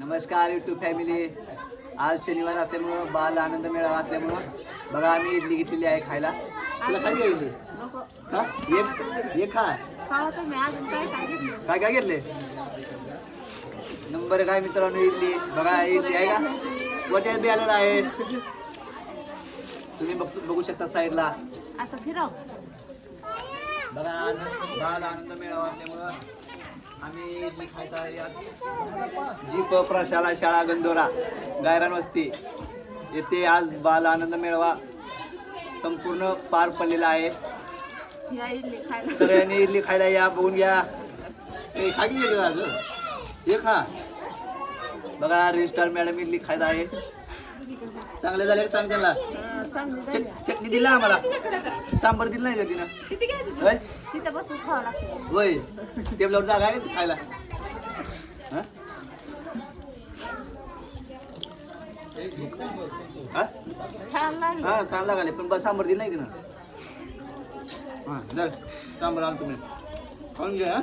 नमस्कार YouTube family आज शनिवार असल्यामुळं बाल आनंद मेळावा असल्यामुळं बघा आम्ही इडली घेतलेली आहे खायला. तुला काय घ्यायची? नको. हा? एक? एक खा. काय काय काय घेतले? नंबर काय मित्रांनो इडली. बघा इडली आहे का? वट्यात बी आलेला आहे. तुम्ही बघ बघू शकता साईडला. असं फिरव. बघा आनंद बाल आनंद मेळावा असल्यामुळं जीप प्रशाला शाळा गंधोरा गायरान वस्ती. येथे आज बाल आनंद मेळावा संपूर्ण पार पडलेला आहे. सगळ्यांनी इडली खायला या बघून घ्या. ए खा की आज? हे खा. बघा रजिस्टार मॅडम इडली खायला आहे. चांगले झाले सांग झाली. चट- चटणी दिला आम्हाला. सांबर दिलं नाही का तिनं? किती घ्यायचं होय? तिथं बसून खावं लागतं. होय. टेबलावर जागा आहे का खायला? हा? हा? छान लागली. हा सांग लागाले पण बस सांबर दिलं नाही की ना हा जर सांबर आण तुम्ही. खाऊन घ्या हा?